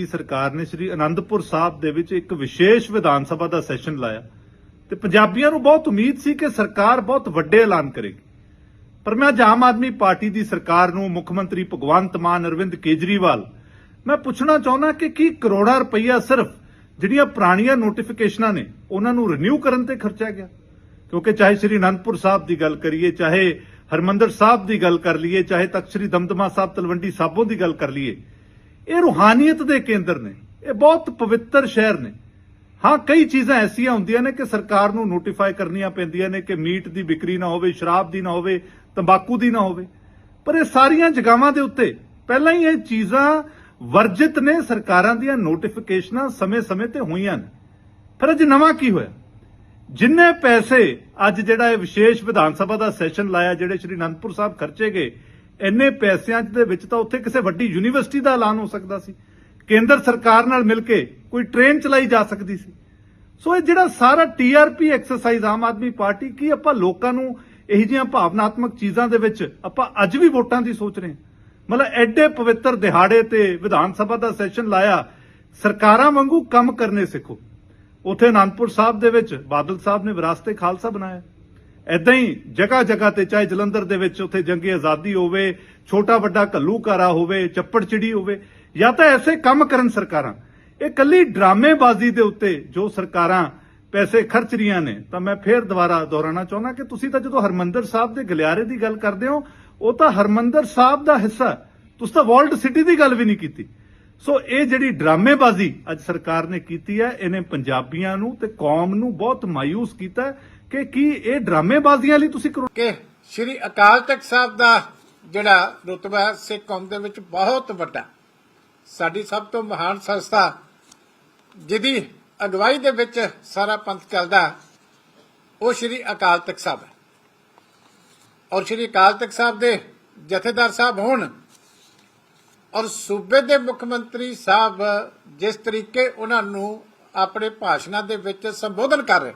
ਦੀ ਸਰਕਾਰ ਨੇ ਸ੍ਰੀ ਅਨੰਦਪੁਰ ਸਾਹਿਬ ਦੇ ਵਿੱਚ ਇੱਕ ਵਿਸ਼ੇਸ਼ ਵਿਧਾਨ ਸਭਾ ਦਾ ਸੈਸ਼ਨ ਲਾਇਆ ਤੇ ਪੰਜਾਬੀਆਂ ਨੂੰ ਬਹੁਤ ਉਮੀਦ ਸੀ ਕਿ ਸਰਕਾਰ ਬਹੁਤ ਵੱਡੇ ਐਲਾਨ ਕਰੇਗੀ। ਪਰ ਮੈਂ ਅੱਜ ਆਮ ਆਦਮੀ ਪਾਰਟੀ ਦੀ ਸਰਕਾਰ ਨੂੰ ਮੁੱਖ ਮੰਤਰੀ ਭਗਵੰਤ ਮਾਨ, ਅਰਵਿੰਦ ਕੇਜਰੀਵਾਲ, ਮੈਂ ਪੁੱਛਣਾ ਚਾਹੁੰਦਾ ਕਿ ਕੀ ਕਰੋੜਾਂ ਰੁਪਈਆ ਸਿਰਫ ਜਿਹੜੀਆਂ ਪੁਰਾਣੀਆਂ ਨੋਟੀਫਿਕੇਸ਼ਨਾਂ ਨੇ, ਉਹਨਾਂ ਨੂੰ ਰਿਨਿਊ ਕਰਨ ਤੇ ਖਰਚਿਆ ਗਿਆ? ਕਿਉਂਕਿ ਚਾਹੇ ਸ੍ਰੀ ਅਨੰਦਪੁਰ ਸਾਹਿਬ ਦੀ ਗੱਲ ਕਰੀਏ, ਚਾਹੇ ਹਰਮੰਦਰ ਸਾਹਿਬ ਦੀ ਗੱਲ ਕਰ ਲਈਏ, ਚਾਹੇ ਤਖਤ ਸ੍ਰੀ ਦਮਦਮਾ ਸਾਹਿਬ ਤਲਵੰਡੀ ਸਾਬੋਂ ਦੀ ਗੱਲ ਕਰ ਲਈਏ ਇਹ ਰੂਹਾਨੀਅਤ ਦੇ ਕੇਂਦਰ ਨੇ, ਇਹ ਬਹੁਤ ਪਵਿੱਤਰ ਸ਼ਹਿਰ ਨੇ। ਹਾਂ, ਕਈ ਚੀਜ਼ਾਂ ਐਸੀਆਂ ਹੁੰਦੀਆਂ ਨੇ ਕਿ ਸਰਕਾਰ ਨੂੰ ਨੋਟੀਫਾਈ ਕਰਨੀਆਂ ਪੈਂਦੀਆਂ ਨੇ ਕਿ ਮੀਟ ਦੀ ਵਿਕਰੀ ਨਾ ਹੋਵੇ, ਸ਼ਰਾਬ ਦੀ ਨਾ ਹੋਵੇ, ਤੰਬਾਕੂ ਦੀ ਨਾ ਹੋਵੇ। ਪਰ ਇਹ ਸਾਰੀਆਂ ਜਗਾਵਾਂ ਦੇ ਉੱਤੇ ਪਹਿਲਾਂ ਹੀ ਇਹ ਚੀਜ਼ਾਂ ਵਰਜਿਤ ਨੇ, ਸਰਕਾਰਾਂ ਦੀਆਂ ਨੋਟੀਫਿਕੇਸ਼ਨਾਂ ਸਮੇਂ-ਸਮੇਂ ਤੇ ਹੋਈਆਂ ਨੇ। ਫਿਰ ਅੱਜ ਨਵਾਂ ਕੀ ਹੋਇਆ? ਜਿੰਨੇ ਪੈਸੇ ਅੱਜ ਜਿਹੜਾ ਇਹ ਵਿਸ਼ੇਸ਼ ਵਿਧਾਨ ਸਭਾ ਦਾ ਸੈਸ਼ਨ ਲਾਇਆ, ਜਿਹੜੇ ਸ਼੍ਰੀ ਅਨੰਦਪੁਰ ਸਾਹਿਬ ਖਰਚੇ ਗਏ ਇੰਨੇ ਪੈਸਿਆਂ ਦੇ ਵਿੱਚ ਤਾਂ ਉੱਥੇ ਕਿਸੇ ਵੱਡੀ ਯੂਨੀਵਰਸਿਟੀ ਦਾ ਐਲਾਨ ਹੋ ਸਕਦਾ ਸੀ। ਕੇਂਦਰ ਸਰਕਾਰ ਨਾਲ ਮਿਲ ਕੇ ਕੋਈ ਟ੍ਰੇਨ ਚਲਾਈ ਜਾ ਸਕਦੀ ਸੀ। ਸੋ ਇਹ ਜਿਹੜਾ ਸਾਰਾ TRP exercise Aam Aadmi party, ਕੀ ਆਪਾਂ ਲੋਕਾਂ ਨੂੰ ਇਹੋ ਜਿਹੀਆਂ ਭਾਵਨਾਤਮਕ ਚੀਜ਼ਾਂ ਦੇ ਵਿੱਚ ਆਪਾਂ ਅੱਜ ਵੀ ਵੋਟਾਂ ਦੀ ਸੋਚ ਰਹੇ ਹਾਂ? ਮਤਲਬ ਐਡੇ ਪਵਿੱਤਰ ਦਿਹਾੜੇ ਤੇ ਵਿਧਾਨ ਸਭਾ ਦਾ ਸੈਸ਼ਨ ਲਾਇਆ, ਸਰਕਾਰਾਂ ਵਾਂਗੂ ਕੰਮ ਕਰਨੇ ਸਿੱਖੋ। ਉਥੇ ਅਨੰਦਪੁਰ ਸਾਹਿਬ ਦੇ ਵਿੱਚ ਬਾਦਲ ਸਾਹਿਬ ਨੇ ਵਿਰਾਸਤੇ ਖਾਲਸਾ ਬਣਾਇਆ। ਐਦਾਂ ਹੀ ਜਗ੍ਹਾ ਜਗ੍ਹਾ ਤੇ ਚਾਹੇ ਜਲੰਧਰ ਦੇ ਵਿੱਚ ਉੱਥੇ ਜੰਗੀ ਆਜ਼ਾਦੀ ਹੋਵੇ, ਛੋਟਾ ਵੱਡਾ ਘੱਲੂਕਾਰਾ ਹੋਵੇ ਚੱਪੜ ਚਿੜੀ ਹੋਵੇ, ਜਾਂ ਤਾਂ ਐਸੇ ਕੰਮ ਕਰਨ ਸਰਕਾਰਾਂ। ਇਹ ਕੱਲੀ ਡਰਾਮੇਬਾਜ਼ੀ ਦੇ ਉੱਤੇ ਜੋ ਸਰਕਾਰਾਂ ਪੈਸੇ ਖਰਚ ਰਹੀਆਂ ਨੇ, ਤਾਂ ਮੈਂ ਫੇਰ ਦੁਬਾਰਾ ਦੁਹਰਾਉਣਾ ਚਾਹੁੰਦਾ ਕਿ ਤੁਸੀਂ ਤਾਂ ਜਦੋਂ ਹਰਮੰਦਰ ਸਾਹਿਬ ਦੇ ਗਲਿਆਰੇ ਦੀ ਗੱਲ ਕਰਦੇ ਹੋ, ਉਹ ਤਾਂ ਹਰਮੰਦਰ ਸਾਹਿਬ ਦਾ ਹਿੱਸਾ ਤੁਸੀਂ ਤਾਂ ਵਰਲਡ ਸਿਟੀ ਦੀ ਗੱਲ ਵੀ ਨਹੀਂ ਕੀਤੀ। ਸੋ ਇਹ ਜਿਹੜੀ ਡਰਾਮੇਬਾਜ਼ੀ ਅੱਜ ਸਰਕਾਰ ਨੇ ਕੀਤੀ ਹੈ, ਇਹਨੇ ਪੰਜਾਬੀਆਂ ਨੂੰ ਤੇ ਕੌਮ ਨੂੰ ਬਹੁਤ ਮਾਇੂਸ ਕੀਤਾ ਕਿ ਕੀ ਇਹ ਡਰਾਮੇਬਾਜ਼ੀਆਂ ਲਈ ਤੁਸੀਂ ਕਰੋ? ਕਿ ਸ੍ਰੀ ਅਕਾਲ ਤਖਤ ਸਾਹਿਬ ਦਾ ਜਿਹੜਾ ਰੁਤਬਾ ਸਿੱਖ ਕੌਮ ਦੇ ਵਿੱਚ ਬਹੁਤ ਵੱਡਾ। ਸਾਡੀ ਸਭ ਤੋਂ ਮਹਾਨ ਸੰਸਥਾ, ਜਿਹਦੀ ਅਗਵਾਈ ਦੇ ਵਿੱਚ ਸਾਰਾ ਪੰਥ ਚੱਲਦਾ, ਉਹ ਸ੍ਰੀ ਅਕਾਲ ਤਖਤ ਸਾਹਿਬ ਹੈ। ਔਰ ਸ੍ਰੀ ਅਕਾਲ ਤਖਤ ਸਾਹਿਬ ਦੇ ਜਥੇਦਾਰ ਸਾਹਿਬ ਹੋਣ, ਔਰ ਸੂਬੇ ਦੇ ਮੁੱਖ ਮੰਤਰੀ ਸਾਹਿਬ ਜਿਸ ਤਰੀਕੇ ਉਹਨਾਂ ਨੂੰ ਆਪਣੇ ਭਾਸ਼ਣਾਂ ਦੇ ਵਿੱਚ ਸੰਬੋਧਨ ਕਰ ਰਹੇ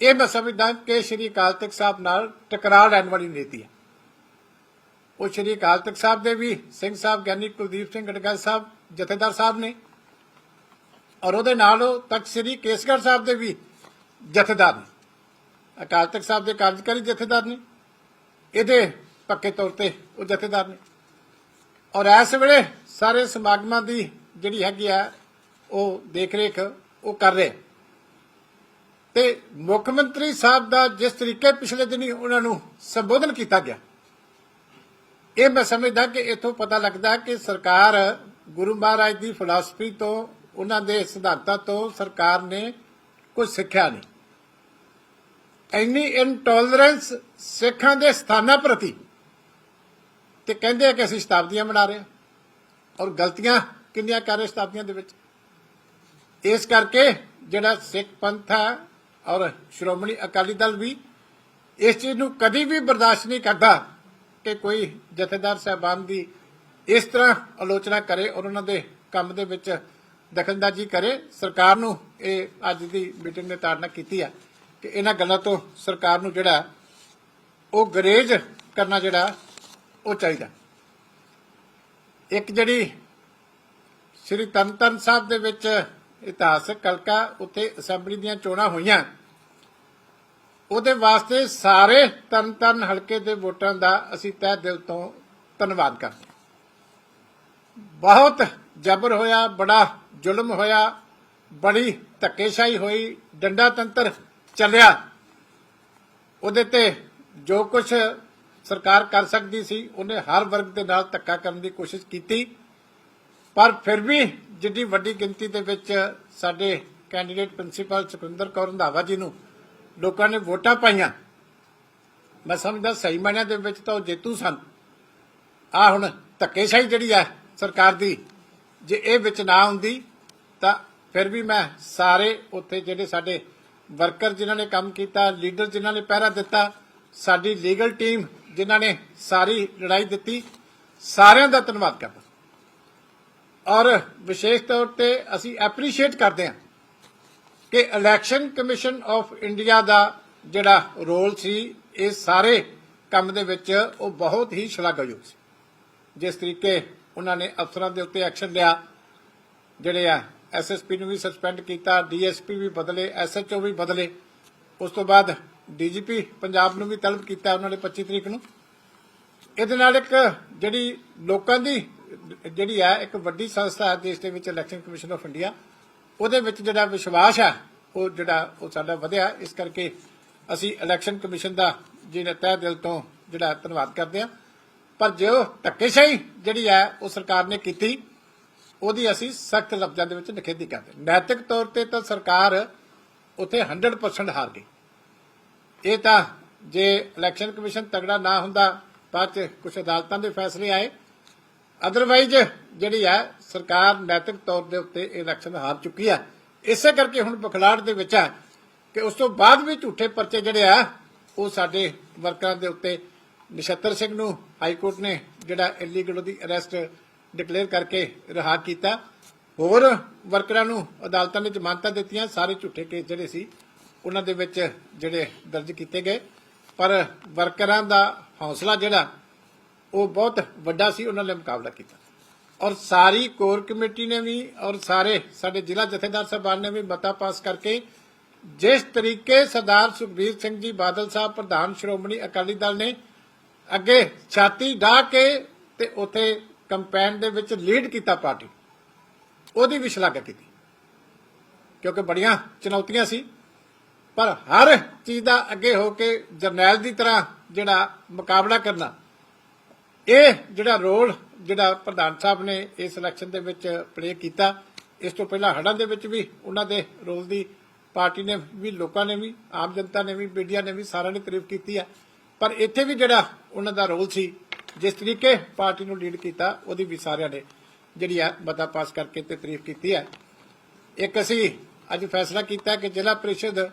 ਇਹ ਮੈਂ ਸਮਝਦਾ ਕਿ ਸ਼੍ਰੀ ਅਕਾਲ ਤਖਤ ਸਾਹਿਬ ਨਾਲ ਟਕਰਾਅ ਰਹਿਣ ਵਾਲੀ ਨੀਤੀ ਹੈ। ਉਹ ਸ਼੍ਰੀ ਅਕਾਲ ਤਖਤ ਸਾਹਿਬ ਦੇ ਵੀ ਸਿੰਘ ਸਾਹਿਬ, ਗਿਆਨੀ ਕੁਲਦੀਪ ਸਿੰਘ ਗੜਗੜ ਸਾਹਿਬ, ਜਥੇਦਾਰ ਸਾਹਿਬ ਨੇ ਔਰ ਉਹਦੇ ਨਾਲ ਉਹ ਤਖਤ ਸ੍ਰੀ ਕੇਸਗੜ੍ਹ ਸਾਹਿਬ ਦੇ ਵੀ ਜਥੇਦਾਰ ਨੇ। ਅਕਾਲ ਤਖਤ ਸਾਹਿਬ ਦੇ ਕਾਰਜਕਾਰੀ ਜਥੇਦਾਰ ਨੇ। ਇਹਦੇ ਪੱਕੇ ਤੌਰ ਤੇ ਉਹ ਜਥੇਦਾਰ ਨੇ। ਔਰ ਇਸ ਵੇਲੇ ਸਾਰੇ ਸਮਾਗਮਾਂ ਦੀ ਜਿਹੜੀ ਹੈਗੀ ਆ ਉਹ ਦੇਖ ਰੇਖ ਉਹ ਕਰ ਰਹੇ ਤੇ ਮੁੱਖ ਮੰਤਰੀ ਸਾਹਿਬ ਦਾ ਜਿਸ ਤਰੀਕੇ ਪਿਛਲੇ ਦਿਨੀ ਉਹਨਾਂ ਨੂੰ ਸੰਬੋਧਨ ਕੀਤਾ ਗਿਆ, ਇਹ ਮੈਂ ਸਮਝਦਾ ਕਿ ਇਥੋਂ ਪਤਾ ਲੱਗਦਾ ਕਿ ਸਰਕਾਰ ਗੁਰੂ ਮਹਾਰਾਜ ਦੀ ਫਿਲਾਸਫੀ ਤੋਂ, ਉਹਨਾਂ ਦੇ ਸਿਧਾਂਤਾਂ ਤੋਂ ਸਰਕਾਰ ਨੇ ਕੁਝ ਸਿੱਖਿਆ ਨਹੀਂ। ਇੰਨੀ ਇਨਟੋਲਰੈਂਸ ਸਿੱਖਾਂ ਦੇ ਸਥਾਨਾਂ ਪ੍ਰਤੀ ਤੇ ਕਹਿੰਦੇ ਆ ਕਿ ਅਸੀਂ ਸ਼ਤਾਬਦੀਆਂ ਬਣਾ ਰਹੇ ਹਾਂ ਔਰ ਗਲਤੀਆਂ ਕਿੰਨੀਆਂ ਕਰ ਰਹੇ ਸ਼ਤਾਬਦੀਆਂ ਦੇ ਵਿੱਚ। ਇਸ ਕਰਕੇ ਜਿਹੜਾ ਸਿੱਖ ਪੰਥ ਹੈ ਔਰ ਸ਼੍ਰੋਮਣੀ ਅਕਾਲੀ ਦਲ ਵੀ ਇਸ ਚੀਜ਼ ਨੂੰ ਕਦੀ ਵੀ ਬਰਦਾਸ਼ਤ ਨਹੀਂ ਕਰਦਾ ਕਿ ਕੋਈ ਜਥੇਦਾਰ ਸਾਹਿਬਾਨ ਦੀ ਇਸ ਤਰ੍ਹਾਂ ਆਲੋਚਨਾ ਕਰੇ ਔਰ ਉਹਨਾਂ ਦੇ ਕੰਮ ਦੇ ਵਿੱਚ ਦਖਲਅੰਦਾਜ਼ੀ ਕਰੇ। ਸਰਕਾਰ ਨੂੰ ਇਹ ਅੱਜ ਦੀ ਮੀਟਿੰਗ ਨੇ ਤਾੜਨਾ ਕੀਤੀ ਹੈ ਕਿ ਇਹਨਾਂ ਗੱਲਾਂ ਤੋਂ ਸਰਕਾਰ ਨੂੰ ਜਿਹੜਾ ਉਹ ਗਰੇਜ ਕਰਨਾ ਜਿਹੜਾ ਉਹ ਚਾਹੀਦਾ। ਇੱਕ ਜਿਹੜੀ ਸ੍ਰੀ ਤਨਤਨ ਸਾਹਿਬ ਦੇ ਵਿੱਚ ਇਤਿਹਾਸਕ ਕਲਕਾ ਉੱਤੇ ਅਸੈਂਬਲੀ ਦੀਆਂ ਚੋਣਾਂ ਹੋਈਆਂ ਉਹਦੇ ਵਾਸਤੇ ਸਾਰੇ ਤਨਤਨ ਹਲਕੇ ਦੇ ਵੋਟਰਾਂ ਦਾ ਅਸੀਂ ਤਹਿ ਦਿਲ ਤੋਂ ਧੰਨਵਾਦ ਕਰਦੇ ਬਹੁਤ ਜ਼ਬਰ ਹੋਇਆ, ਬੜਾ ਜ਼ੁਲਮ ਹੋਇਆ, ਬੜੀ ਧੱਕੇਸ਼ਾਹੀ ਹੋਈ, ਡੰਡਾ ਤੰਤਰ ਚੱਲਿਆ। ਉਹਦੇ ਤੇ ਜੋ ਕੁਝ ਸਰਕਾਰ ਕਰ ਸਕਦੀ ਸੀ, ਉਹਨੇ ਹਰ ਵਰਗ ਦੇ ਨਾਲ ਧੱਕਾ ਕਰਨ ਦੀ ਕੋਸ਼ਿਸ਼ ਕੀਤੀ। ਪਰ ਫਿਰ ਵੀ ਜਿੱਡੀ ਵੱਡੀ ਗਿਣਤੀ ਦੇ ਵਿੱਚ ਸਾਡੇ ਕੈਂਡੀਡੇਟ ਪ੍ਰਿੰਸੀਪਲ ਸੁਖਿੰਦਰ ਕੌਰ ਰੰਧਾਵਾ ਜੀ ਨੂੰ ਲੋਕਾਂ ਨੇ ਵੋਟਾਂ ਪਾਈਆਂ। ਮੈਂ ਸਮਝਦਾ ਸਹੀ ਮਾਇਨਿਆਂ ਦੇ ਵਿੱਚ ਤਾਂ ਉਹ ਜੇਤੂ ਸਨ। ਆ ਹੁਣ ਧੱਕੇਸ਼ਾਹੀ ਜਿਹੜੀ ਹੈ ਸਰਕਾਰ ਦੀ, ਜੇ ਇਹ ਵਿੱਚ ਨਾ ਹੁੰਦੀ ਤਾਂ ਫਿਰ ਵੀ ਮੈਂ ਸਾਰੇ ਉੱਥੇ ਜਿਹੜੇ ਸਾਡੇ ਵਰਕਰ ਜਿਨ੍ਹਾਂ ਨੇ ਕੰਮ ਕੀਤਾ, ਲੀਡਰ ਜਿਨ੍ਹਾਂ ਨੇ ਪਹਿਰਾ ਦਿੱਤਾ, ਸਾਡੀ ਲੀਗਲ ਟੀਮ ਜਿਨ੍ਹਾਂ ਨੇ ਸਾਰੀ ਲੜਾਈ ਦਿੱਤੀ, ਸਾਰਿਆਂ ਦਾ ਧੰਨਵਾਦ ਕਰਦਾ। ਔਰ ਵਿਸ਼ੇਸ਼ ਤੌਰ ਤੇ ਅਸੀਂ ਐਪਰੀਸ਼ੀਏਟ ਕਰਦੇ ਹਾਂ। ਕਿ ਇਲੈਕਸ਼ਨ ਕਮਿਸ਼ਨ ਆਫ ਇੰਡੀਆ ਦਾ ਜਿਹੜਾ ਰੋਲ ਸੀ, ਇਹ ਸਾਰੇ ਕੰਮ ਦੇ ਵਿੱਚ ਉਹ ਬਹੁਤ ਹੀ ਸ਼ਲਾਘਾਯੋਗ ਸੀ। ਜਿਸ ਤਰੀਕੇ ਉਹਨਾਂ ਨੇ ਅਫਸਰਾਂ ਦੇ ਉੱਤੇ ਐਕਸ਼ਨ ਲਿਆ, ਜਿਹੜੇ ਆ ਐਸਐਸਪੀ ਨੂੰ ਵੀ ਸਸਪੈਂਡ ਕੀਤਾ ਡੀਐਸਪੀ ਵੀ ਬਦਲੇ ਐਸਐਚਓ ਵੀ ਬਦਲੇ। ਉਸ ਤੋਂ ਬਾਅਦ ਡੀਜੀਪੀ ਪੰਜਾਬ ਨੂੰ ਵੀ ਤਲਬ ਕੀਤਾ ਉਹਨਾਂ ਨੇ 25 ਤਰੀਕ ਨੂੰ। ਇਹਦੇ ਨਾਲ ਇੱਕ ਜਿਹੜੀ ਲੋਕਾਂ ਦੀ, ਜਿਹੜੀ ਹੈ ਇੱਕ ਵੱਡੀ ਸੰਸਥਾ ਹੈ ਦੇਸ਼ ਦੇ ਵਿੱਚ ਇਲੈਕਸ਼ਨ ਕਮਿਸ਼ਨ ਆਫ ਇੰਡੀਆ ਉਹਦੇ ਵਿੱਚ ਜਿਹੜਾ ਵਿਸ਼ਵਾਸ ਹੈ ਉਹ ਜਿਹੜਾ ਉਹ ਸਾਡਾ ਵਧਿਆ। ਇਸ ਕਰਕੇ ਅਸੀਂ ਇਲੈਕਸ਼ਨ ਕਮਿਸ਼ਨ ਦਾ ਜਿਹੜਾ ਤਹਿ ਦਿਲ ਤੋਂ ਜਿਹੜਾ ਧੰਨਵਾਦ ਕਰਦੇ ਹਾਂ ਪਰ ਜੋ ਧੱਕੇਸ਼ਾਹੀ ਜਿਹੜੀ ਹੈ ਉਹ ਸਰਕਾਰ ਨੇ ਕੀਤੀ, ਉਹਦੀ ਅਸੀਂ ਸਖਤ ਲਫ਼ਜ਼ਾਂ ਦੇ ਵਿੱਚ ਨਿਖੇਧੀ ਕਰਦੇ। ਨੈਤਿਕ ਤੌਰ ਤੇ ਤਾਂ ਸਰਕਾਰ ਉੱਥੇ 100% ਹਾਰ ਗਈ। ਇਹ ਤਾਂ ਜੇ ਇਲੈਕਸ਼ਨ ਕਮਿਸ਼ਨ ਤਗੜਾ ਨਾ ਹੁੰਦਾ, ਬਾਅਦ ਚ ਕੁਝ ਅਦਾਲਤਾਂ ਦੇ ਫੈਸਲੇ ਆਏ ਅਦਰਵਾਈਜ਼ ਜਿਹੜੀ ਹੈ ਸਰਕਾਰ ਨੈਤਿਕ ਤੌਰ ਦੇ ਉੱਤੇ ਇਹ ਇਲੈਕਸ਼ਨ ਹਾਰ ਚੁੱਕੀ ਹੈ ਇਸੇ ਕਰਕੇ ਹੁਣ ਬਖਲਾੜ ਦੇ ਵਿੱਚ ਹੈ ਕਿ ਉਸ ਤੋਂ ਬਾਅਦ ਵੀ ਝੂਠੇ ਪਰਚੇ ਜਿਹੜੇ ਆ, ਉਹ ਸਾਡੇ ਵਰਕਰਾਂ ਦੇ ਉੱਤੇ ਨਛੱਤਰ ਸਿੰਘ ਨੂੰ ਹਾਈ ਕੋਰਟ ਨੇ ਜਿਹੜਾ ਇਲੀਗਲ ਉਹਦੀ ਅਰੈਸਟ ਡਿਕਲੇਅਰ ਕਰਕੇ ਰਿਹਾ ਕੀਤਾ। ਹੋਰ ਵਰਕਰਾਂ ਨੂੰ ਅਦਾਲਤਾਂ ਨੇ ਜ਼ਮਾਨਤਾਂ ਦਿੱਤੀਆਂ, ਸਾਰੇ ਝੂਠੇ ਕੇਸ ਜਿਹੜੇ ਸੀ, ਉਹਨਾਂ ਦੇ ਵਿੱਚ ਜਿਹੜੇ ਦਰਜ ਕੀਤੇ ਗਏ। ਪਰ ਵਰਕਰਾਂ ਦਾ ਹੌਸਲਾ ਜਿਹੜਾ ਉਹ ਬਹੁਤ ਵੱਡਾ ਸੀ, ਉਹਨਾਂ ਨੇ ਮੁਕਾਬਲਾ ਕੀਤਾ। ਔਰ ਸਾਰੀ ਕੋਰ ਕਮੇਟੀ ਨੇ ਵੀ ਔਰ ਸਾਰੇ ਸਾਡੇ ਜ਼ਿਲ੍ਹਾ ਜਥੇਦਾਰ ਸਾਹਿਬਾਨ ਨੇ ਵੀ ਮਤਾ ਪਾਸ ਕਰਕੇ ਜਿਸ ਤਰੀਕੇ ਸਰਦਾਰ ਸੁਖਬੀਰ ਸਿੰਘ ਜੀ ਬਾਦਲ ਸਾਹਿਬ, ਪ੍ਰਧਾਨ ਸ਼੍ਰੋਮਣੀ ਅਕਾਲੀ ਦਲ ਨੇ ਅੱਗੇ ਛਾਤੀ ਢਾ ਕੇ ਤੇ ਉਥੇ ਕੰਪੇਨ ਦੇ ਵਿੱਚ ਲੀਡ ਕੀਤਾ ਪਾਰਟੀ। ਉਹਦੀ ਵੀ ਸ਼ਲਾਘਾ ਕੀਤੀ। ਕਿਉਂਕਿ ਬੜੀਆਂ ਚੁਣੌਤੀਆਂ ਸੀ। ਪਰ ਹਰ ਚੀਜ਼ ਦਾ ਅੱਗੇ ਹੋ ਕੇ ਜਰਨੈਲ ਦੀ ਤਰ੍ਹਾਂ ਜਿਹੜਾ ਮੁਕਾਬਲਾ ਕਰਨਾ ਇਹ ਜਿਹੜਾ ਰੋਲ ਜਿਹੜਾ ਪ੍ਰਧਾਨ ਸਾਹਿਬ ਨੇ ਇਸ ਇਲੈਕਸ਼ਨ ਦੇ ਵਿੱਚ ਪਲੇ ਕੀਤਾ, ਇਸ ਤੋਂ ਪਹਿਲਾਂ ਹੜਾਂ ਦੇ ਵਿੱਚ ਵੀ ਉਹਨਾਂ ਦੇ ਰੋਲ ਦੀ ਪਾਰਟੀ ਨੇ ਵੀ, ਲੋਕਾਂ ਨੇ ਵੀ, ਆਮ ਜਨਤਾ ਨੇ ਵੀ, ਮੀਡੀਆ ਨੇ ਵੀ ਸਾਰਿਆਂ ਨੇ ਤਾਰੀਫ ਕੀਤੀ ਹੈ। ਪਰ ਇੱਥੇ ਵੀ ਜਿਹੜਾ ਉਹਨਾਂ ਦਾ ਰੋਲ ਸੀ, ਜਿਸ ਤਰੀਕੇ ਪਾਰਟੀ ਨੂੰ ਲੀਡ ਕੀਤਾ, ਉਹਦੀ ਵੀ ਸਾਰਿਆਂ ਨੇ ਜਿਹੜੀ ਹੈ ਮਤਾ ਪਾਸ ਕਰਕੇ ਤੇ ਤਾਰੀਫ ਕੀਤੀ ਹੈ। ਇੱਕ ਅਸੀਂ ਅੱਜ ਫੈਸਲਾ ਕੀਤਾ ਕਿ ਜ਼ਿਲ੍ਹਾ ਪ੍ਰੀਸ਼ਦ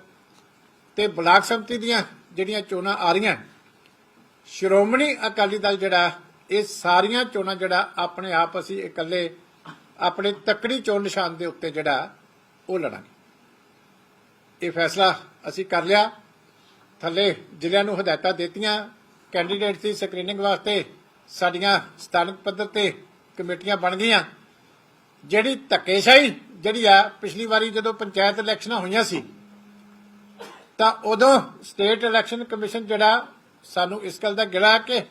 ਤੇ ਬਲਾਕ ਸੰਮਤੀ ਦੀਆਂ ਜਿਹੜੀਆਂ ਚੋਣਾਂ ਆ ਰਹੀਆਂ, ਸ਼੍ਰੋਮਣੀ ਅਕਾਲੀ ਦਲ ਜਿਹੜਾ ਇਹ ਸਾਰੀਆਂ ਚੋਣਾਂ ਜਿਹੜਾ ਆਪਣੇ ਆਪ ਅਸੀਂ ਇਕੱਲੇ ਆਪਣੇ ਤਕੜੀ ਚੋਣ ਨਿਸ਼ਾਨ ਦੇ ਉੱਤੇ ਜਿਹੜਾ ਉਹ ਲੜਾਂਗੇ। ਇਹ ਫੈਸਲਾ ਅਸੀਂ ਕਰ ਲਿਆ। ਥੱਲੇ ਜ਼ਿਲ੍ਹਿਆਂ ਨੂੰ ਹਦਾਇਤਾਂ ਦਿੱਤੀਆਂ। ਕੈਂਡੀਡੇਟਸ ਦੀ ਸਕਰੀਨਿੰਗ ਵਾਸਤੇ ਸਾਡੀਆਂ ਸਥਾਨਕ ਪੱਧਰ ਤੇ ਕਮੇਟੀਆਂ ਬਣ ਗਈਆਂ। ਜਿਹੜੀ ਧੱਕੇਸ਼ਾਹੀ ਜਿਹੜੀ ਆ, ਪਿਛਲੀ ਵਾਰੀ ਜਦੋਂ ਪੰਚਾਇਤ ਇਲੈਕਸ਼ਨਾਂ ਹੋਈਆਂ ਸੀ, ਤਾਂ ਉਦੋਂ ਸਟੇਟ ਇਲੈਕਸ਼ਨ ਕਮਿਸ਼ਨ ਜਿਹੜਾ ਸਾਨੂੰ ਇਸ ਗੱਲ ਦਾ ਗਿਲਾ ਕਿ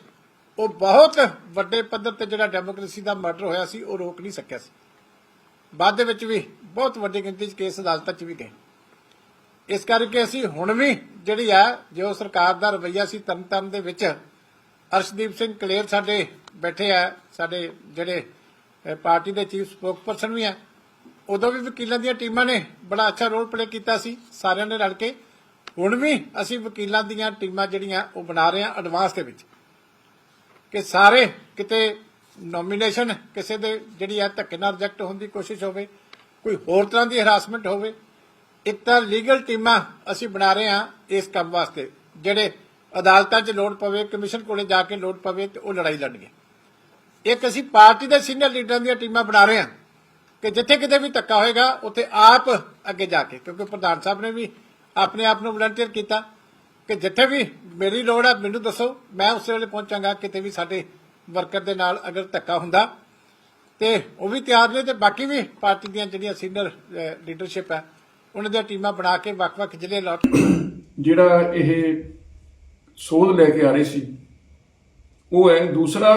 ਉਹ ਬਹੁਤ ਵੱਡੇ ਪੱਧਰ ਤੇ ਜਿਹੜਾ ਡੈਮੋਕ੍ਰੇਸੀ ਦਾ ਮਰਡਰ ਹੋਇਆ ਸੀ, ਉਹ ਰੋਕ ਨਹੀਂ ਸਕਿਆ ਸੀ। ਬਾਅਦ ਦੇ ਵਿੱਚ ਵੀ ਬਹੁਤ ਵੱਡੀ ਗਿਣਤੀ 'ਚ ਕੇਸ ਅਦਾਲਤਾਂ 'ਚ ਵੀ ਗਏ। ਇਸ ਕਰਕੇ ਅਸੀਂ ਹੁਣ ਵੀ ਜਿਹੜੀ ਆ, ਜੋ ਸਰਕਾਰ ਦਾ ਰਵੱਈਆ ਸੀ ਤਰਨਤਾਰਨ ਦੇ ਵਿੱਚ, ਅਰਸ਼ਦੀਪ ਸਿੰਘ ਕਲੇਰ ਸਾਡੇ ਬੈਠੇ ਆ, ਸਾਡੇ ਜਿਹੜੇ ਪਾਰਟੀ ਦੇ ਚੀਫ ਸਪੋਕਪਰਸਨ ਵੀ ਆ, ਉਦੋਂ ਵੀ ਵਕੀਲਾਂ ਦੀਆਂ ਟੀਮਾਂ ਨੇ ਬੜਾ ਅੱਛਾ ਰੋਲ ਪਲੇ ਕੀਤਾ ਸੀ, ਸਾਰਿਆਂ ਨੇ ਰਲ ਕੇ। ਹੁਣ ਵੀ ਅਸੀਂ ਵਕੀਲਾਂ ਦੀਆਂ ਟੀਮਾਂ ਜਿਹੜੀਆਂ, ਉਹ ਬਣਾ ਰਹੇ ਹਾਂ ਐਡਵਾਂਸ ਦੇ ਵਿੱਚ। ਕਿ ਸਾਰੇ ਕਿਤੇ ਨੋਮੀਨੇਸ਼ਨ ਕਿਸੇ ਦੇ ਜਿਹੜੀ ਹੈ ਧੱਕੇ ਨਾਲ ਰਿਜੈਕਟ ਹੋਣ ਦੀ ਕੋਸ਼ਿਸ਼ ਹੋਵੇ, ਕੋਈ ਹੋਰ ਤਰ੍ਹਾਂ ਦੀ ਹਰਾਸਮੈਂਟ ਹੋਵੇ ਇੱਕ ਤਾਂ ਲੀਗਲ ਟੀਮਾਂ ਅਸੀਂ ਬਣਾ ਰਹੇ ਹਾਂ ਇਸ ਕੰਮ ਵਾਸਤੇ, ਜਿਹੜੇ ਅਦਾਲਤਾਂ 'ਚ ਲੋੜ ਪਵੇ, ਕਮਿਸ਼ਨ ਕੋਲੇ ਜਾ ਕੇ ਲੋੜ ਪਵੇ ਤੇ ਉਹ ਲੜਾਈ ਲੜਨਗੇ। ਇੱਕ ਅਸੀਂ ਪਾਰਟੀ ਦੇ ਸੀਨੀਅਰ ਲੀਡਰਾਂ ਦੀਆਂ ਟੀਮਾਂ ਬਣਾ ਰਹੇ ਹਾਂ ਕਿ ਜਿੱਥੇ ਕਿਤੇ ਵੀ ਧੱਕਾ ਹੋਏਗਾ, ਉੱਥੇ ਆਪ ਅੱਗੇ ਜਾ ਕੇ, ਕਿਉਂਕਿ ਪ੍ਰਧਾਨ ਸਾਹਿਬ ਨੇ ਵੀ ਆਪਣੇ ਆਪ ਨੂੰ ਵਲੰਟੀਅਰ ਕੀਤਾ। ਕਿ ਜਿੱਥੇ ਵੀ ਮੇਰੀ ਲੋੜ ਹੈ ਮੈਨੂੰ ਦੱਸੋ। ਮੈਂ ਉਸੇ ਵੇਲੇ ਪਹੁੰਚਾਂਗਾ, ਕਿਤੇ ਵੀ ਸਾਡੇ ਵਰਕਰ ਦੇ ਨਾਲ ਅਗਰ ਧੱਕਾ ਹੁੰਦਾ। ਤੇ ਉਹ ਵੀ ਤਿਆਰ ਨੇ ਤੇ ਬਾਕੀ ਵੀ ਪਾਰਟੀ ਦੀਆਂ ਜਿਹੜੀਆਂ ਸੀਨੀਅਰ ਲੀਡਰਸ਼ਿਪ ਹੈ ਉਹਨਾਂ ਦੀਆਂ ਟੀਮਾਂ ਬਣਾ ਕੇ ਵੱਖ-ਵੱਖ ਜ਼ਿਲ੍ਹੇ ਲੌਟ ਜਿਹੜਾ ਇਹ ਸੋਧ ਲੈ ਕੇ ਆ ਰਹੇ ਸੀ, ਉਹ ਹੈ ਦੂਸਰਾ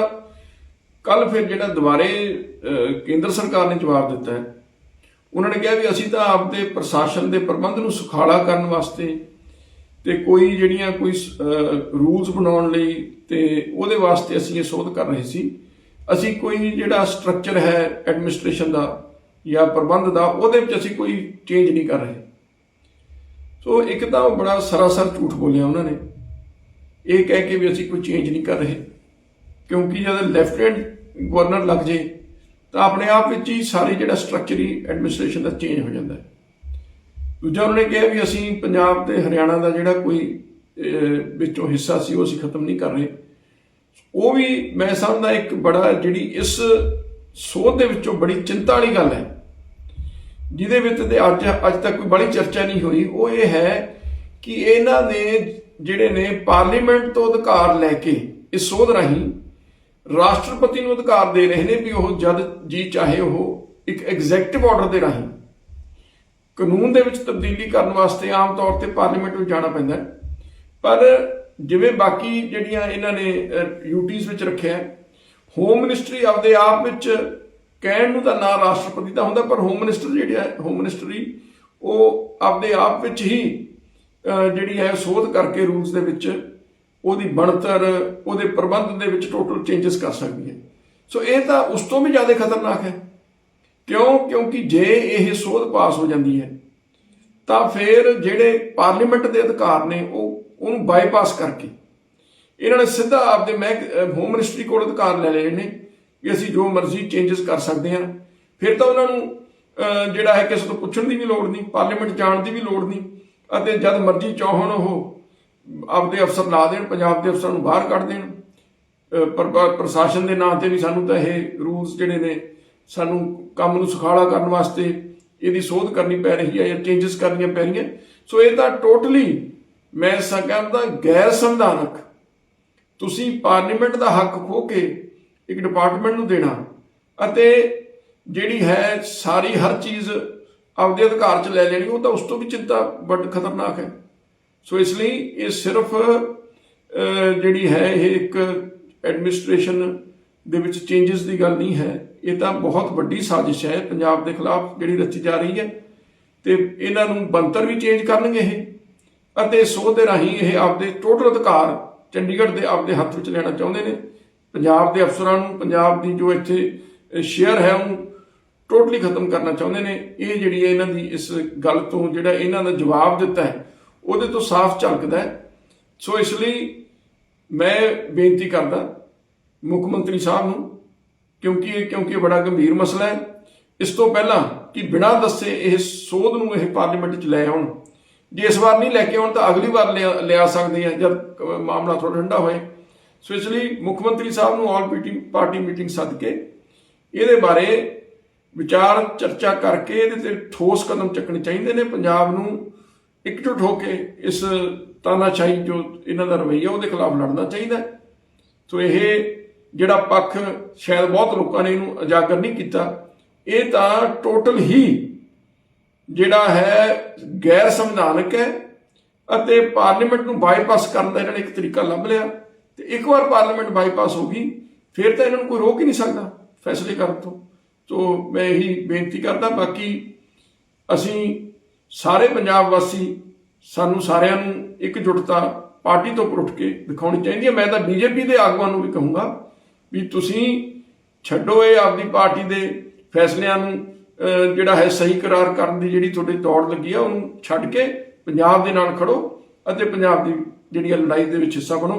ਕੱਲ ਫਿਰ ਜਿਹੜਾ ਦੁਬਾਰੇ ਕੇਂਦਰ ਸਰਕਾਰ ਨੇ ਜਵਾਬ ਦਿੱਤਾ ਹੈ। ਉਹਨਾਂ ਨੇ ਕਿਹਾ ਵੀ ਅਸੀਂ ਤਾਂ ਆਪਦੇ ਪ੍ਰਸ਼ਾਸਨ ਦੇ ਪ੍ਰਬੰਧ ਨੂੰ ਸੁਖਾਲਾ ਕਰਨ ਵਾਸਤੇ ਤੇ ਕੋਈ ਜਿਹੜੀਆਂ ਕੋਈ ਰੂਲਸ ਬਣਾਉਣ ਲਈ ਤੇ ਉਹਦੇ ਵਾਸਤੇ ਅਸੀਂ ਇਹ ਸੋਧ ਕਰ ਰਹੇ ਸੀ। ਅਸੀਂ ਕੋਈ ਜਿਹੜਾ ਸਟਰਕਚਰ ਹੈ ਐਡਮਿਨਿਸਟ੍ਰੇਸ਼ਨ ਦਾ ਜਾਂ ਪ੍ਰਬੰਧ ਦਾ, ਉਹਦੇ ਵਿੱਚ ਅਸੀਂ ਕੋਈ ਚੇਂਜ ਨਹੀਂ ਕਰ ਰਹੇ। ਸੋ ਇੱਕ ਤਾਂ ਬੜਾ ਸਰਾਸਰ ਝੂਠ ਬੋਲਿਆ ਉਹਨਾਂ ਨੇ। ਇਹ ਕਹਿ ਕੇ ਵੀ ਅਸੀਂ ਕੋਈ ਚੇਂਜ ਨਹੀਂ ਕਰ ਰਹੇ। ਕਿਉਂਕਿ ਜਦ ਲੈਫਟੀਨੈਂਟ ਗਵਰਨਰ ਲੱਗ ਜੇ, ਤਾਂ ਆਪਣੇ ਆਪ ਵਿੱਚ ਹੀ ਸਾਰੇ ਜਿਹੜਾ ਸਟਰਕਚਰ ਹੀ ਐਡਮਿਨਿਸਟ੍ਰੇਸ਼ਨ ਦਾ ਚੇਂਜ ਹੋ ਜਾਂਦਾ ਹੈ। ਦੂਜਾ ਉਹਨਾਂ ਨੇ ਕਿਹਾ ਵੀ ਅਸੀਂ ਪੰਜਾਬ ਤੇ ਹਰਿਆਣਾ ਦਾ ਜਿਹੜਾ ਕੋਈ ਵਿੱਚੋਂ ਹਿੱਸਾ ਸੀ, ਉਹ ਅਸੀਂ ਖਤਮ ਨਹੀਂ ਕਰ ਰਹੇ। ਉਹ ਵੀ ਮੈਂ ਸਮਝਦਾ ਇੱਕ ਬੜਾ ਜਿਹੜੀ ਇਸ ਸੋਧ ਦੇ ਵਿੱਚੋਂ ਬੜੀ ਚਿੰਤਾ ਵਾਲੀ ਗੱਲ ਹੈ, ਜਿਹਦੇ ਵਿੱਚ ਤੇ ਅੱਜ ਅੱਜ ਤੱਕ ਕੋਈ ਬੜੀ ਚਰਚਾ ਨਹੀਂ ਹੋਈ। ਉਹ ਇਹ ਹੈ ਕਿ ਇਹਨਾਂ ਨੇ ਜਿਹੜੇ ਨੇ ਪਾਰਲੀਮੈਂਟ ਤੋਂ ਅਧਿਕਾਰ ਲੈ ਕੇ ਇਸ ਸੋਧ ਰਾਹੀਂ ਰਾਸ਼ਟਰਪਤੀ ਨੂੰ ਅਧਿਕਾਰ ਦੇ ਰਹੇ ਨੇ ਵੀ ਉਹ ਜਦ ਜੀ ਚਾਹੇ ਉਹ ਇੱਕ ਐਗਜ਼ੈਕਟਿਵ ਆਰਡਰ ਦੇ ਰਾਹੀਂ ਕਾਨੂੰਨ ਦੇ ਵਿੱਚ ਤਬਦੀਲੀ ਕਰਨ ਵਾਸਤੇ ਆਮ ਤੌਰ ਤੇ ਪਾਰਲੀਮੈਂਟ ਵਿੱਚ ਜਾਣਾ ਪੈਂਦਾ ਪਰ ਜਿਵੇਂ ਬਾਕੀ ਜਿਹੜੀਆਂ ਇਹਨਾਂ ਨੇ ਯੂਟੀਜ਼ ਵਿੱਚ ਰੱਖਿਆ ਹੋਮ ਮਿਨਿਸਟਰੀ ਆਪਦੇ ਆਪ ਵਿੱਚ ਕਹਿਣ ਨੂੰ ਤਾਂ ਨਾ ਰਾਸ਼ਟਰਪਤੀ ਦਾ ਹੁੰਦਾ, ਪਰ ਹੋਮ ਮਿਨਿਸਟਰ ਜਿਹੜਾ ਹੈ ਹੋਮ ਮਿਨਿਸਟਰੀ ਉਹ ਆਪਦੇ ਆਪ ਵਿੱਚ ਹੀ ਜਿਹੜੀ ਹੈ, ਸੋਧ ਕਰਕੇ ਰੂਲਸ ਦੇ ਵਿੱਚ ਉਹਦੀ ਬਣਤਰ, ਉਹਦੇ ਪ੍ਰਬੰਧ ਦੇ ਵਿੱਚ ਟੋਟਲ ਚੇਂਜਸ ਕਰ ਸਕਦੀ ਹੈ। ਸੋ ਇਹ ਤਾਂ ਉਸ ਤੋਂ ਵੀ ਜ਼ਿਆਦਾ ਖਤਰਨਾਕ ਹੈ। ਕਿਉਂ? ਕਿਉਂਕਿ ਜੇ ਇਹ ਸੋਧ ਪਾਸ ਹੋ ਜਾਂਦੀ ਹੈ, ਤਾਂ ਫਿਰ ਜਿਹੜੇ ਪਾਰਲੀਮੈਂਟ ਦੇ ਅਧਿਕਾਰ ਨੇ ਉਹ ਉਹਨੂੰ ਬਾਈਪਾਸ ਕਰਕੇ ਇਹਨਾਂ ਨੇ ਸਿੱਧਾ ਆਪਦੇ ਮਹਿਕ ਹੋਮ ਮਿਨਿਸਟਰੀ ਕੋਲ ਅਧਿਕਾਰ ਲੈ ਲਏ ਨੇ ਕਿ ਅਸੀਂ ਜੋ ਮਰਜ਼ੀ ਚੇਂਜਸ ਕਰ ਸਕਦੇ ਹਾਂ। ਫਿਰ ਤਾਂ ਉਹਨਾਂ ਨੂੰ ਜਿਹੜਾ ਹੈ ਕਿਸੇ ਤੋਂ ਪੁੱਛਣ ਦੀ ਵੀ ਲੋੜ ਨਹੀਂ, ਪਾਰਲੀਮੈਂਟ ਜਾਣ ਦੀ ਵੀ ਲੋੜ ਨਹੀਂ ਅਤੇ ਜਦ ਮਰਜ਼ੀ ਚਾਹਣ ਉਹ ਆਪਦੇ ਅਫਸਰ ਲਾ ਦੇਣ, ਪੰਜਾਬ ਦੇ ਅਫਸਰਾਂ ਨੂੰ ਬਾਹਰ ਕੱਢ ਦੇਣ। ਪਰ- ਪ੍ਰਸ਼ਾਸਨ ਦੇ ਨਾਂ ਤੇ ਵੀ ਸਾਨੂੰ ਤਾਂ ਇਹ ਰੂਲਸ ਜਿਹੜੇ ਨੇ ਸਾਨੂੰ ਕੰਮ ਨੂੰ ਸੁਖਾਲਾ ਕਰਨ ਵਾਸਤੇ ਇਹਦੀ ਸੋਧ ਕਰਨੀ ਪੈ ਰਹੀ ਹੈ ਜਾਂ ਚੇਂਜਸ ਕਰਨੀਆਂ ਪੈ ਰਹੀਆਂ। ਸੋ ਇਹ ਤਾਂ ਟੋਟਲੀ ਮੈਂ ਕਹਿੰਦਾ ਗੈਰ ਸੰਵਿਧਾਨਕ। ਤੁਸੀਂ ਪਾਰਲੀਮੈਂਟ ਦਾ ਹੱਕ ਖੋ ਕੇ ਇੱਕ ਡਿਪਾਰਟਮੈਂਟ ਨੂੰ ਦੇਣਾ ਅਤੇ ਜਿਹੜੀ ਹੈ ਸਾਰੀ ਹਰ ਚੀਜ਼ ਆਪਦੇ ਅਧਿਕਾਰ 'ਚ ਲੈ ਲੈਣੀ, ਉਹ ਤਾਂ ਉਸ ਤੋਂ ਵੀ ਚਿੰਤਾ ਵੱਡ ਖਤਰਨਾਕ ਹੈ। ਸੋ ਇਸ ਲਈ ਇਹ ਸਿਰਫ ਜਿਹੜੀ ਹੈ ਇਹ ਇੱਕ ਐਡਮਿਨਿਸਟ੍ਰੇਸ਼ਨ ਦੇ ਵਿੱਚ ਚੇਂਜਸ ਦੀ ਗੱਲ ਨਹੀਂ ਹੈ। ਇਹ ਤਾਂ ਬਹੁਤ ਵੱਡੀ ਸਾਜ਼ਿਸ਼ ਹੈ ਪੰਜਾਬ ਦੇ ਖਿਲਾਫ ਜਿਹੜੀ ਰਚੀ ਜਾ ਰਹੀ ਹੈ ਤੇ ਇਹਨਾਂ ਨੂੰ ਬੰਤਰ ਵੀ ਚੇਂਜ ਕਰਨਗੇ ਇਹ ਅਤੇ ਸੋਧ ਦੇ ਰਾਹੀਂ ਇਹ ਆਪਦੇ ਟੋਟਲ ਅਧਿਕਾਰ ਚੰਡੀਗੜ੍ਹ ਦੇ ਆਪਦੇ ਹੱਥ ਵਿੱਚ ਲੈਣਾ ਚਾਹੁੰਦੇ ਨੇ। ਪੰਜਾਬ ਦੇ ਅਫਸਰਾਂ ਨੂੰ, ਪੰਜਾਬ ਦੀ ਜੋ ਇੱਥੇ ਸ਼ੇਅਰ ਹੈ ਉਹਨੂੰ ਟੋਟਲੀ ਖਤਮ ਕਰਨਾ ਚਾਹੁੰਦੇ ਨੇ। ਇਹ ਜਿਹੜੀ ਹੈ ਇਹਨਾਂ ਦੀ ਇਸ ਗੱਲ ਤੋਂ ਜਿਹੜਾ ਇਹਨਾਂ ਦਾ ਜਵਾਬ ਦਿੱਤਾ ਹੈ, ਉਹਦੇ ਤੋਂ ਸਾਫ਼ ਝਲਕਦਾ ਹੈ। ਸੋ ਇਸ ਲਈ ਮੈਂ ਬੇਨਤੀ ਕਰਦਾ ਮੁੱਖ ਮੰਤਰੀ ਸਾਹਿਬ ਨੂੰ ਕਿਉਂਕਿ ਇਹ ਕਿਉਂਕਿ ਇਹ ਬੜਾ ਗੰਭੀਰ ਮਸਲਾ ਹੈ। ਇਸ ਤੋਂ ਪਹਿਲਾਂ ਕਿ ਬਿਨਾਂ ਦੱਸੇ ਇਹ ਸੋਧ ਨੂੰ ਇਹ ਪਾਰਲੀਮੈਂਟ 'ਚ ਲੈ ਆਉਣ। ਜੇ ਇਸ ਵਾਰ ਨਹੀਂ ਲੈ ਕੇ ਆਉਣ ਤਾਂ ਅਗਲੀ ਵਾਰ ਲਿਆ ਲਿਆ ਸਕਦੇ ਆ ਜਦ ਮਾਮਲਾ ਥੋੜਾ ਠੰਡਾ ਹੋਏ। ਸੋ ਇਸ ਲਈ ਮੁੱਖ ਮੰਤਰੀ ਸਾਹਿਬ ਨੂੰ ਆਲ ਮੀਟਿੰਗ ਪਾਰਟੀ ਮੀਟਿੰਗ ਸੱਦ ਕੇ ਇਹਦੇ ਬਾਰੇ ਵਿਚਾਰ ਚਰਚਾ ਕਰਕੇ ਇਹਦੇ ਤੇ ਠੋਸ ਕਦਮ ਚੱਕਣੇ ਚਾਹੀਦੇ ਨੇ। ਪੰਜਾਬ ਨੂੰ ਇਕਜੁੱਟ ਹੋ ਕੇ ਇਸ ਤਾਨਾਸ਼ਾਹੀ ਜੋ ਇਹਨਾਂ ਦਾ ਰਵੱਈਆ ਉਹਦੇ ਖਿਲਾਫ ਲੜਨਾ ਚਾਹੀਦਾ। ਸੋ ਇਹ ਜਿਹੜਾ ਪੱਖ ਸ਼ਾਇਦ ਬਹੁਤ ਲੋਕਾਂ ਨੇ ਇਹਨੂੰ ਉਜਾਗਰ ਨਹੀਂ ਕੀਤਾ, ਇਹ ਤਾਂ ਟੋਟਲ ਹੀ ਜਿਹੜਾ ਹੈ ਗੈਰ ਸੰਵਿਧਾਨਕ ਹੈ ਅਤੇ ਪਾਰਲੀਮੈਂਟ ਨੂੰ ਬਾਈਪਾਸ ਕਰਨ ਦਾ ਇਹਨਾਂ ਨੇ ਇੱਕ ਤਰੀਕਾ ਲੱਭ ਲਿਆ ਤੇ ਇੱਕ ਵਾਰ ਪਾਰਲੀਮੈਂਟ ਬਾਈਪਾਸ ਹੋ ਗਈ, ਫਿਰ ਤਾਂ ਇਹਨਾਂ ਨੂੰ ਕੋਈ ਰੋਕ ਹੀ ਨਹੀਂ ਸਕਦਾ ਫੈਸਲੇ ਕਰਨ ਤੋਂ। ਸੋ ਮੈਂ ਇਹੀ ਬੇਨਤੀ ਕਰਦਾ, ਬਾਕੀ ਅਸੀਂ ਸਾਰੇ ਪੰਜਾਬ ਵਾਸੀ ਸਾਨੂੰ ਸਾਰਿਆਂ ਨੂੰ ਇਕਜੁੱਟਤਾ ਪਾਰਟੀ ਤੋਂ ਉੱਠ ਕੇ ਦਿਖਾਉਣੀ ਚਾਹੀਦੀ ਹੈ। ਮੈਂ ਤਾਂ ਬੀਜੇਪੀ ਦੇ ਆਗੂਆਂ ਨੂੰ ਵੀ ਕਹੂੰਗਾ ਵੀ ਤੁਸੀਂ ਛੱਡੋ ਇਹ ਆਪਦੀ ਪਾਰਟੀ ਦੇ ਫੈਸਲਿਆਂ ਨੂੰ ਜਿਹੜਾ ਹੈ ਸਹੀ ਕਰਾਰ ਕਰਨ ਦੀ ਜਿਹੜੀ ਤੁਹਾਡੀ ਦੌੜ ਲੱਗੀ ਆ, ਉਹਨੂੰ ਛੱਡ ਕੇ ਪੰਜਾਬ ਦੇ ਨਾਲ ਖੜੋ ਅਤੇ ਪੰਜਾਬ ਦੀ ਜਿਹੜੀ ਇਹ ਲੜਾਈ ਦੇ ਵਿੱਚ ਹਿੱਸਾ ਬਣੋ।